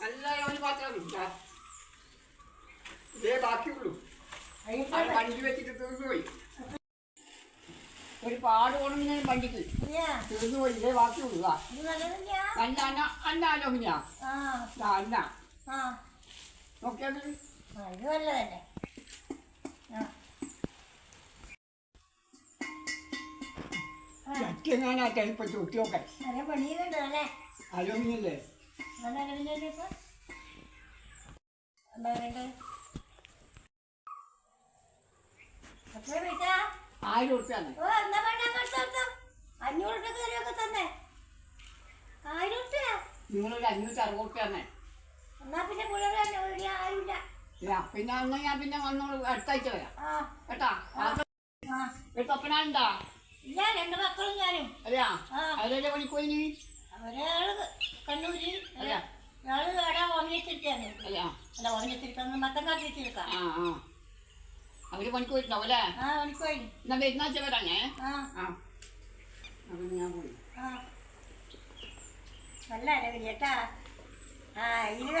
നല്ല ഒരു പാത്രം ഇതേ ബാക്കിയുള്ളൂ. വണ്ടി വെച്ചിട്ട് തീർന്നുപോയി ഒരു പാട് കൊണ്ടുവന്ന് വണ്ടിക്ക് തീർന്നുപോയി ഇതേ ബാക്കിയുള്ളൂ അന്ന അന്ന അന്ന അലോഹിനാ അന്ന നോക്കിയാൽ ചക്കെങ്ങാനാ ചിലപ്പോൾ ചുട്ടി നോക്കാൻ നല്ല പണിയുന്നുണ്ട് അല്ലേ? ഇപ്പൊ? ആയിരം ഉറുപ്പ്യാണ് തന്നോ. അഞ്ഞൂറ് രൂപ തന്നെ. ആയിരം രൂപ നിങ്ങളൊരു അഞ്ഞൂറ്റി അറുപത് ഉറുപ്പ്യാണ് എന്നാ പിന്നെ ആരുമില്ല. അന്ന് ഞാൻ പിന്നെ വന്നോളൂ അടുത്ത ആഴ്ച വരാം കേട്ടാ തൊപ്പനാണ്ടാ ഇല്ല രണ്ട് മക്കളും ഞാനും. അതെയാ? ആ. അതിലെ നീ ഒരാൾ കണ്ണൂര്. ഒരാൾ അവിടെ അല്ല മത്തം അവർ പണിക്ക് പോയിട്ടുണ്ടാവും അല്ലേ? ആ എന്നാ വരാഞ്ഞേ ആ. ആ. അപ്പം ഞാൻ പോയി. ആ. നല്ല കേട്ടാ ആ ഇത്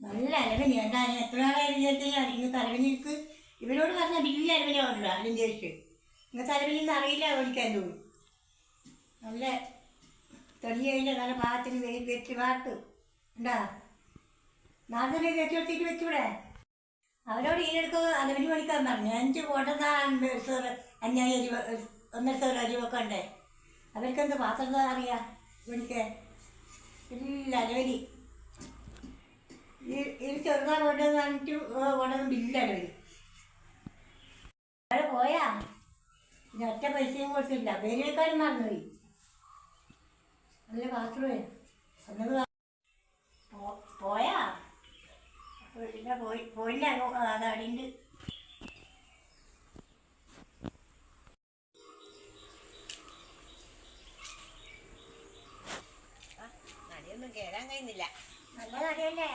നല്ല അലവിന് കേട്ടാ ഞാൻ എത്ര ആളെ വിചാരിച്ചാൽ തലവനിക്ക് അലവിനിക്ക് ഇവരോട് പറഞ്ഞ വലിയ അതിന് ചോദിച്ചു ഇങ്ങനത്തെ അലവിനൊന്നും അറിയില്ല ഓടിക്കാൻ തോന്നും നല്ല തെളിയതിന്റെ നല്ല പാകത്തിന് വെയിൽ വെച്ച് പാട്ട്. ഉണ്ടാ നാളെ വെച്ച് വെച്ചിട്ട് വെച്ചൂടെ അവരോട് ഈനെടുക്കുക അലവിന് പണിക്കാൻ പറഞ്ഞു. അഞ്ച് കോട്ടന്നാണ് അഞ്ഞായി അരി ഒന്നര ഒരു അരിവൊക്കെ അവർക്ക് അവർക്കെന്ത് പാത്രം അറിയാം പണിക്ക് ഇല്ല അലവരി ഈ ചെറുതാ കൊണ്ടെന്ന് പറഞ്ഞിട്ട് കൊണ്ടുവന്ന് ബില്ല് അലവരി അവിടെ പോയാ? ഒറ്റ പൈസയും കൊടുത്തില്ല. പേരേക്കാരും മറന്നുപോയി. നല്ല പാത്രമേ അന്നത് പോയാ? പിന്നെ പോയി പോയില്ല. അങ്ങോ- അത് അടിയുണ്ട് നടിയൊന്നും കേടാൻ കഴിയുന്നില്ല. നല്ല നടിയല്ലേ?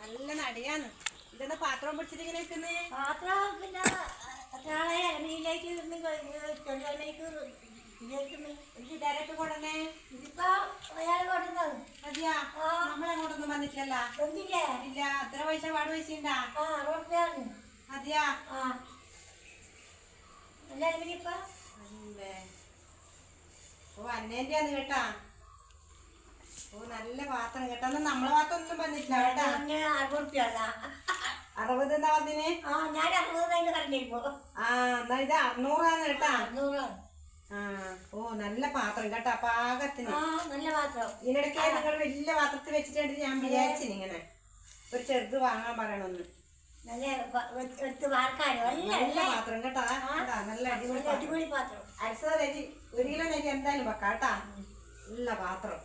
നല്ല നടിയാണ്. ഇതെന്താ പാത്രം പിടിച്ചിട്ട് ഇങ്ങനെ നിൽക്കുന്നേ പാത്രം പിന്നെ നാളെ അരമണിയിലേക്ക് ചെറുതലമനിക്ക് ഇതിലേക്ക് ഇതാരൊക്കെ കൊണ്ടുവന്നേ. ഇതിപ്പോ അയാൾ കൊടുക്കുന്നത് മതിയാ. നമ്മളങ്ങോട്ടൊന്നും വന്നിട്ടില്ലല്ലോ. എന്തില്ലേ ഇല്ല എത്ര പൈസ പാട് പൈസ ഉണ്ടാ ആ അറുപതാണ് മതിയാ? ആ. അല്ലേ. ഓ അന്നേന്റെയാന്ന് കേട്ടാ. ഓ നല്ല പാത്രം കേട്ടാ. നമ്മളെ പാത്രം ഒന്നും വന്നിട്ടില്ല കേട്ടാ. ഞാൻ അറുപത് എന്നാ പറഞ്ഞേ ആ ഞാൻ അറുപത് കണ്ടിരുന്നു ആ എന്നാ ഇത് അറുന്നൂറാന്ന് കേട്ടാ. അറുന്നൂറാണ് ആ ഓ നല്ല പാത്രം കേട്ടാ പാകത്തിന്. നല്ല പാത്രം. ഇതിനിടയ്ക്ക് നിങ്ങൾ വലിയ പാത്രത്തിൽ വെച്ചിട്ടുണ്ട് ഞാൻ വിചാരിച്ചിന് ഇങ്ങനെ. ഒരു ചെറുത് വാങ്ങാൻ പറയണമെന്ന് നല്ല നല്ല പാത്രം കേട്ടാ. നല്ല അടിപൊളി പാത്രം. അരസ നരി ഒരു കിലോ നെരി എന്തായാലും വെക്കാം കേട്ടാ. നല്ല പാത്രം.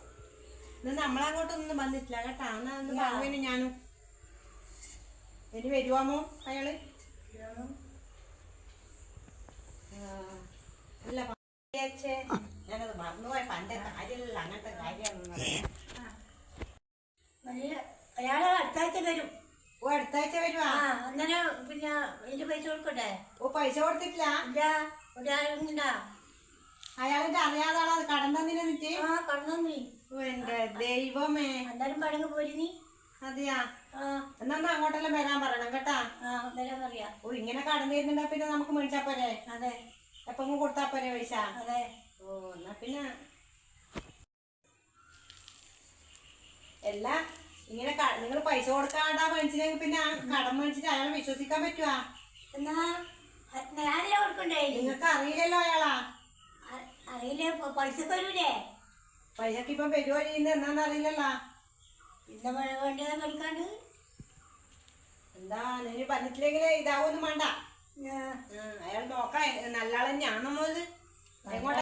ഇന്ന് നമ്മളങ്ങോട്ടൊന്നും വന്നിട്ടില്ല കേട്ടാ. എന്നാ ഒന്ന് പറയുന്നു ഞാനും ഇനി വരുവാമോ അയാൾ? അല്ല ഞാനത് മറന്നുപോയ. പണ്ടത്തെ കാര്യമല്ല അങ്ങനത്തെ നല്ല അയാൾ അടുത്താഴ്ച വരും. ഓ അടുത്താഴ്ച വരുവാ? അന്നേരം പിന്നെ ഇതിന്റെ പൈസ കൊടുക്കട്ടെ ഓ പൈസ കൊടുത്തിട്ടില്ല? ഒരാളുണ്ടാ അയാളിന്റെ അറിയാതെ ആളാ കടം തന്നിന് എന്നിട്ട് ആ ദൈവമേ. എന്തായാലും പടങ്ങ് പോരി നീ. അതെയാ? എന്നാ അങ്ങോട്ടെല്ലാം വരാൻ പറയണം കേട്ടാ. എന്തായാലും അറിയാം ഓ ഇങ്ങനെ കടന്നു തരുന്നുണ്ടാ പിന്നെ നമുക്ക് മേടിച്ചാ പോരെ? അതെ. എപ്പം കൊടുത്താ പോരെ പൈസ? അതെ. ഓ എന്നാ പിന്നെ. എല്ലാ ഇങ്ങനെ നിങ്ങൾ പൈസ കൊടുക്കാണ്ടാ മേടിച്ചില്ലെങ്കിൽ പിന്നെ ആ കടം മേടിച്ചിട്ട് അയാളെ വിശ്വസിക്കാൻ പറ്റുവാ? എന്നാ? ഞാനല്ലേ കൊടുക്കണ്ടേ? നിങ്ങൾക്ക് അറിയില്ലല്ലോ അയാളാ. അറിയില്ലേ പൈസ തരൂലേ? പൈസക്ക് ഇപ്പം വരുവോ ചെയ്യുന്നത് എന്നാന്ന് പിന്നെ മഴ വേണ്ടതാ പഠിക്കാണ്ട് എന്താ നീ പറഞ്ഞിട്ടില്ലെങ്കിൽ ഇതാവൊന്നും വേണ്ട. അയാൾ നോക്കാം നല്ല ആൾ തന്നെയാണോ ഇത് എങ്ങോട്ടാ